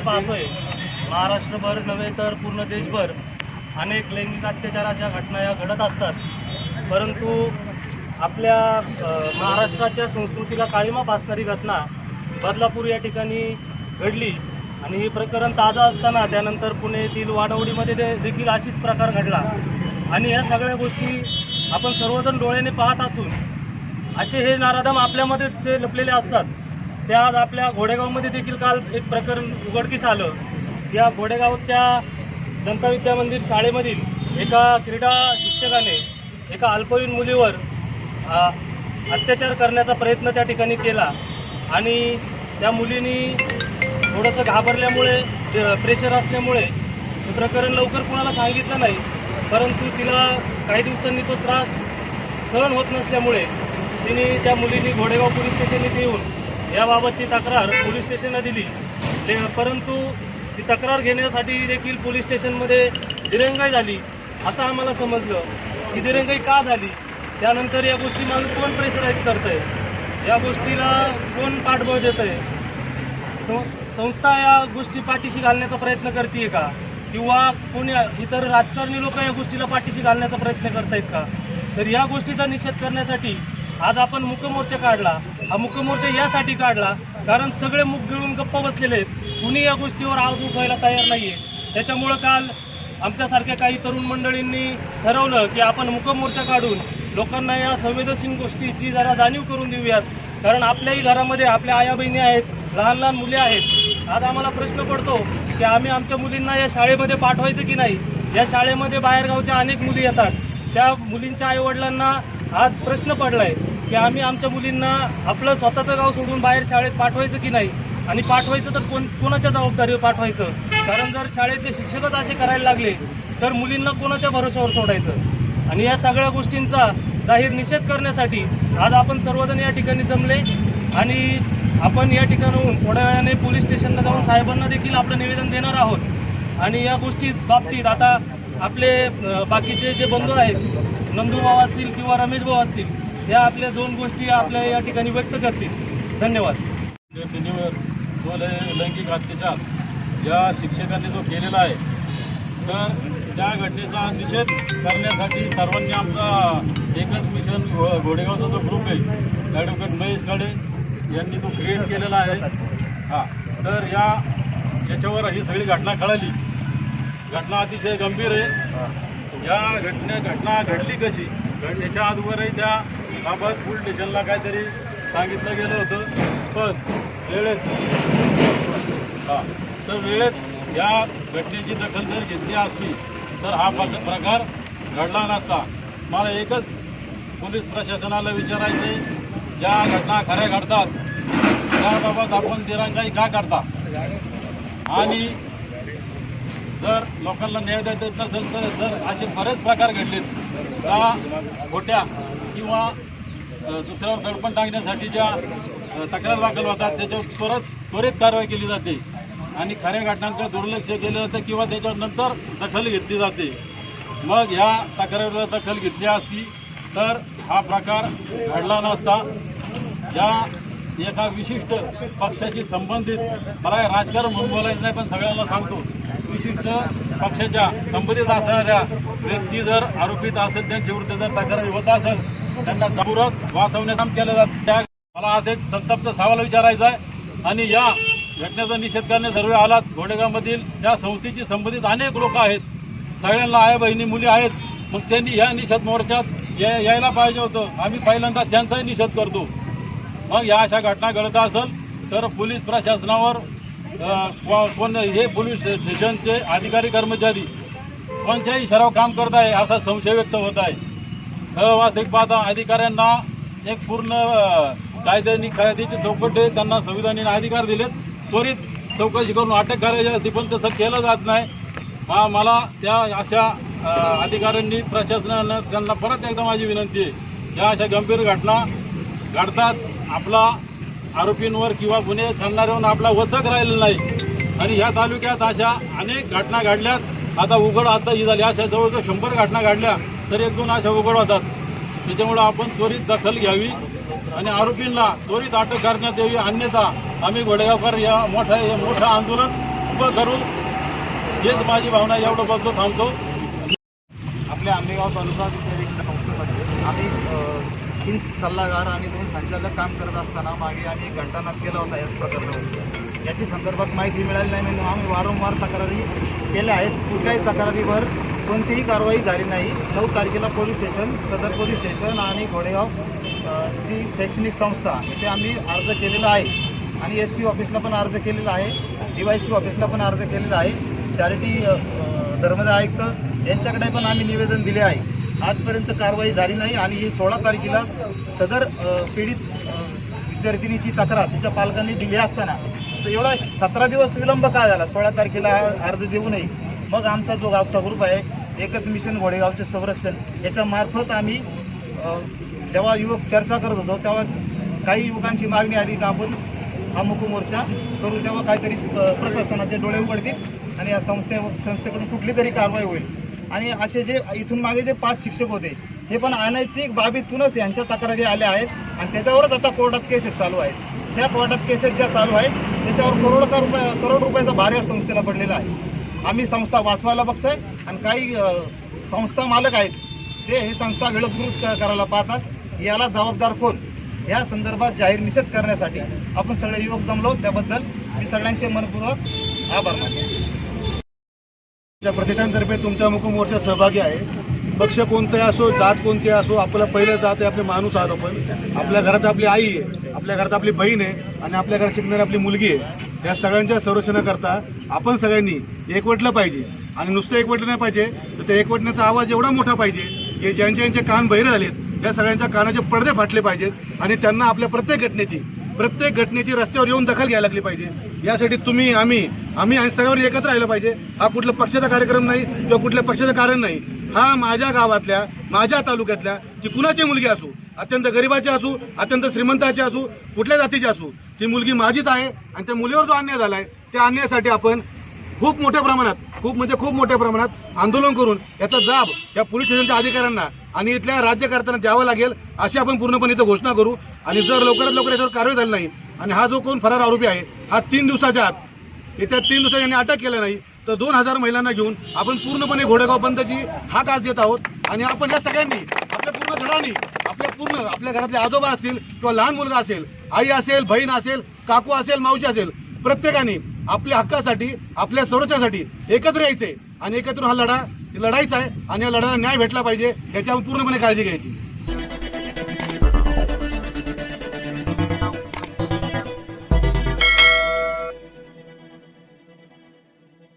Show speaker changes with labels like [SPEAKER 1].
[SPEAKER 1] आपण पाहतोय महाराष्ट्रभर नव्हे तर पूर्ण देशभर अनेक लैंगिक अत्याचाराच्या घटना या घडत असतात. परंतु आपल्या महाराष्ट्राच्या संस्कृतीला काळीमा फासणारी घटना बदलापूर या ठिकाणी घडली. आणि हे प्रकरण ताजं असताना त्यानंतर पुणेतील वाडवडीमध्ये दे- देखील अशीच प्रकार घडला. आणि या सगळ्या गोष्टी आपण सर्वजण डोळ्याने पाहत असून असे हे नाराधम आपल्यामध्येच जे लपलेले असतात. ते आज आपल्या घोडेगावमध्ये देखील काल एक प्रकरण उघडकीस आलं. या घोडेगावच्या जनता विद्या मंदिर शाळेमधील एका क्रीडा शिक्षकाने एका अल्पवयीन मुलीवर अत्याचार करण्याचा प्रयत्न त्या ठिकाणी केला आणि त्या मुलीनी थोडंसं घाबरल्यामुळे ज- प्रेशर असल्यामुळे हे प्रकरण लवकर कुणाला सांगितलं नाही परंतु तिला काही दिवसांनी तो त्रास सहन होत नसल्यामुळे तिने त्या मुलीने घोडेगाव पोलीस स्टेशन येऊन याबाबतची तक्रार पोलीस स्टेशनला दिली. परंतु ती तक्रार घेण्यासाठी देखील पोलीस स्टेशनमध्ये दिरंगाई झाली असं आम्हाला समजलं. की दिरंगाई का झाली? त्यानंतर या गोष्टी माणूस कोण प्रेशराईज करत आहे या गोष्टीला कोण पाठबळ देत आहे सं- संस्था या गोष्टी पाठीशी घालण्याचा प्रयत्न करते का? किंवा कोणी इतर राजकारणी लोक या गोष्टीला पाठीशी घालण्याचा प्रयत्न करतायत का? तर या गोष्टीचा निषेध करण्यासाठी आज आपण मुकमोर्चा काढला. हा मुकमोर्चा यासाठी काढला कारण सगळे मुख गिळून गप्प बसलेले आहेत. कुणी या गोष्टीवर आवाज उठवायला तयार नाहीये. त्याच्यामुळं काल आमच्यासारख्या काही तरुण मंडळींनी ठरवलं की आपण मुकमोर्चा काढून लोकांना या संवेदनशील गोष्टीची जरा जाणीव करून देऊयात. कारण आपल्याही घरामध्ये आपल्या आया बहिणी आहेत लहान लहान मुले आहेत. आज आम्हाला प्रश्न पडतो की आम्ही आमच्या मुलींना या शाळेमध्ये पाठवायचं की नाही? या शाळेमध्ये बाहेरगावच्या अनेक मुली येतात. त्या मुलींच्या आईवडिलांना आज प्रश्न पडला आहे की आम्ही आमच्या मुलींना आपलं स्वतःचं गाव सोडून बाहेर शाळेत पाठवायचं की नाही? आणि पाठवायचं तर कोण कोणाच्या जबाबदारीवर पाठवायचं? कारण जर शाळेतले शिक्षकच असे करायला लागले तर मुलींना कोणाच्या भरोश्यावर सोडायचं? आणि या सगळ्या गोष्टींचा जाहीर निषेध करण्यासाठी आज आपण सर्वजण या ठिकाणी जमले आणि आपण या ठिकाणाहून थोड्या वेळाने पोलीस स्टेशनला जाऊन साहेबांना देखील आपलं निवेदन देणार आहोत. आणि या गोष्टी बाबतीत आता आपले बाकीचे जे बंधू आहेत नंदूभाऊ असतील किंवा रमेश भाऊ असतील या आपल्या दोन गोष्टी आपल्या या ठिकाणी व्यक्त करतील. धन्यवाद.
[SPEAKER 2] जो लैंगिक अत्याचार या शिक्षकांनी जो केलेला आहे तर त्या घटनेचा निषेध करण्यासाठी सर्वांनी आमचा एकच मिशन घो- घोडेगावचा जो ग्रुप आहे ॲडव्होकेट महेश गाडे यांनी तो क्रिएट केलेला आहे. हां तर या याच्यावर ही सगळी घटना कळाली. घटना अतिशय गंभीर आहे. या घटने घटना घडली कशी? याच्या अगोदरही त्या बाबत पोलीस स्टेशनला काहीतरी सांगितलं गेलं होतं. पण वेळेत हां. तर वेळेत या घटनेची दखल जर घेतली असती तर हा प्रकार घडला नसता. मला एकच पोलीस प्रशासनाला विचारायचं आहे ज्या घटना खऱ्या घडतात त्याबाबत आपण दिरांगाई का करता? आणि जर लोकांना न्याय देत येत नसेल तर जर असे बरेच प्रकार घडलेत त्या खोट्या किंवा दुसऱ्यावर दडपण टाकण्यासाठी ज्या तक्रार दाखल होतात त्याच्यावर त्वरत त्वरित कारवाई केली जाते. आणि खऱ्या घटनांचं दुर्लक्ष केलं जातं किंवा त्याच्यानंतर दखल घेतली जाते. मग ह्या तक्रारीला दखल घेतली असती तर हा प्रकार घडला नसता. या एका विशिष्ट पक्षाशी संबंधित मला राजकारण म्हणून बोलायचं नाही पण सगळ्यांना सांगतो. विशिष्ट पक्षाच्या संबंधित असणाऱ्या व्यक्ती जर आरोपित असेल त्यांच्या विरुद्ध जर तक्रारी होत असेल त्यांना जागरूक वाचवण्याचं काम केलं जातं. त्या मला आज एक संतप्त सवाल विचारायचा आहे. आणि या घटनेचा निषेध करणे सर्व आलात. घोडेगावमधील या संस्थेशी संबंधित अनेक लोक आहेत. सगळ्यांना आया बहिणी मुली आहेत. मग त्यांनी या निषेध मोर्चात या- यायला पाहिजे होतं. आम्ही पहिल्यांदा त्यांचाही निषेध करतो. मग या अशा घटना घडत असेल तर पोलीस प्रशासनावर कोण हे पोलीस स्टेशनचे अधिकारी कर्मचारी कोणत्याही सराव काम करत आहे असा संशय व्यक्त होत आहे. खरं वास्तविक पाहता अधिकाऱ्यांना एक पूर्ण अ, कायद्याने कायद्याची चौकट त्यांना संविधानाने अधिकार दिलेत. त्वरित चौकशी करून अटक करायची असते पण तसं केलं जात नाही. मला त्या अशा अधिकाऱ्यांनी प्रशासनानं त्यांना परत एकदा माझी विनंती आहे. या अशा गंभीर घटना घडतात. आपला आरोपींवर किंवा गुन्हे करणाऱ्यावर आपला वचक राहिलेला नाही. आणि ह्या तालुक्यात अशा अनेक घटना घडल्यात. आता उघड आता ही झाली. अशा जवळजवळ शंभर घटना घडल्या. तर एक दोन अशा उघड होतात. त्याच्यामुळं आपण त्वरित दखल घ्यावी आणि आरोपींना त्वरित अटक करण्यात यावी. अन्यथा आम्ही घोडेगावकर या मोठा मोठं आंदोलन उभं करू. हेच माझी भावना एवढं बघतो थांबतो.
[SPEAKER 3] आपल्या आंबेगाव तालुका विद्यापीठ संस्थेमध्ये आम्ही तीन सल्लागार आणि दोन संचालक काम करत असताना मागे आम्ही घंटानाद केला होता याच प्रकरणावर. याची संदर्भात माहिती मिळाली नाही म्हणून आम्ही वारंवार तक्रारी केल्या आहेत. कुठल्याही तक्रारीवर कोणतीही कारवाई झाली नाही. नऊ तारखेला पोलीस स्टेशन सदर पोलीस स्टेशन आणि घोडेगाव ची शैक्षणिक संस्था इथे आम्ही अर्ज केलेला आहे. आणि एस पी ऑफिसला पण अर्ज केलेला आहे. डी वाय सी ऑफिसला पण अर्ज केलेला आहे. चॅरिटी अ, धर्मदाय आयुक्त यांच्याकडे पण आम्ही निवेदन दिले आहे. आजपर्यंत कारवाई झाली नाही आणि ही सोळा तारखेला सदर पीडित विद्यार्थिनीची तक्रार तिच्या पालकांनी दिली असताना एवढा सतरा दिवस विलंब का झाला? सोळा तारखेला अर्ज देऊनही मग आमचा जो गावचा ग्रुप आहे एकच मिशन घोडेगावचे संरक्षण याच्यामार्फत आम्ही जेव्हा युवक चर्चा करत होतो तेव्हा काही युवकांची मागणी आली का आपण हा मोर्चा करून तेव्हा काहीतरी प्रशासनाचे डोळे उघडतील आणि या संस्थे संस्थेकडून कुठली तरी कारवाई होईल. आणि असे जे इथून मागे जे पाच शिक्षक होते हे पण अनैतिक बाबीतूनच यांच्या तक्रारी आल्या आहेत आणि त्याच्यावरच आता कोर्टात केसेस चालू आहेत. त्या कोर्टात केसेस ज्या चालू आहेत त्याच्यावर करोडचा रुपये करोड रुपयाचा भार या संस्थेला पडलेला आहे. आम्ही संस्था वाचवायला बघतोय आणि काही संस्था मालक आहेत ते ही संस्था विळखृत करायला पाहतात. याला जबाबदार कोण? या संदर्भात जाहीर निषेध करण्यासाठी आपण सगळे युवक जमलो त्याबद्दल मी सगळ्यांचे मनपूर्वक आभार मानतो.
[SPEAKER 4] त्या प्रतिष्ठानतर्फे तुमच्या मुख मोर्चात सहभागी आहे. पक्ष कोणताही असो जात कोणती असो आपलं पहिलं जात आहे आपले माणूस आहात आपण. आपल्या घरात आपली आई आहे आपल्या घरात आपली बहीण आहे आणि आपल्या घरात शिकणारी आपली मुलगी आहे. या सगळ्यांच्या संरक्षणाकरता आपण सगळ्यांनी एकवटलं पाहिजे. आणि नुसतं एकवटलं नाही पाहिजे तर त्या एकवटण्याचा आवाज एवढा मोठा पाहिजे की ज्यांचे ज्यांचे कान बहिरे झालेत या सगळ्यांच्या कानाचे पडदे फाटले पाहिजेत आणि त्यांना आपल्या प्रत्येक घटनेची प्रत्येक घटनेची रस्त्यावर येऊन दखल घ्यायला लागली पाहिजे. यासाठी तुम्ही आम्ही आम्ही आणि सगळ्यावर एकत्र राहिलं पाहिजे. हा कुठला पक्षाचा कार्यक्रम नाही किंवा कुठल्या पक्षाचं कारण नाही. हा माझ्या गावातल्या माझ्या तालुक्यातल्या जी कुणाची मुलगी असू अत्यंत गरिबाची असू अत्यंत श्रीमंताची असू कुठल्या जातीची असू ती मुलगी माझीच आहे आणि त्या मुलीवर जो अन्याय झालाय त्या अन्यायासाठी आपण खूप मोठ्या प्रमाणात खूप म्हणजे खूप मोठ्या प्रमाणात आंदोलन करून याचा जाब या पोलीस स्टेशनच्या अधिकाऱ्यांना आणि इथल्या राज्यकर्त्यांना द्यावं लागेल अशी आपण पूर्णपणे इथं घोषणा करू. आणि जर लवकरात लवकर याच्यावर कारवाई झाली नाही आणि हा जो कोण फरार आरोपी आहे हा तीन दिवसाच्या आत येत्या तीन दिवसात यांनी अटक केलं नाही तर दोन हजार महिलांना घेऊन आपण पूर्णपणे घोडेगाव बंदची हाक आज देत आहोत. आणि आपण या सगळ्यांनी आपल्या पूर्ण घरांनी आपल्या पूर्ण आपल्या घरातले आजोबा असतील किंवा लहान मुलगा असेल आई असेल बहीण असेल काकू असेल मावशी असेल प्रत्येकाने आपल्या हक्कासाठी आपल्या संरक्षणासाठी एकत्र यायचे. आणि एकत्र हा लढा लढायचं आहे आणि या लढायला न्याय भेटला पाहिजे याची आपण पूर्णपणे काळजी घ्यायची.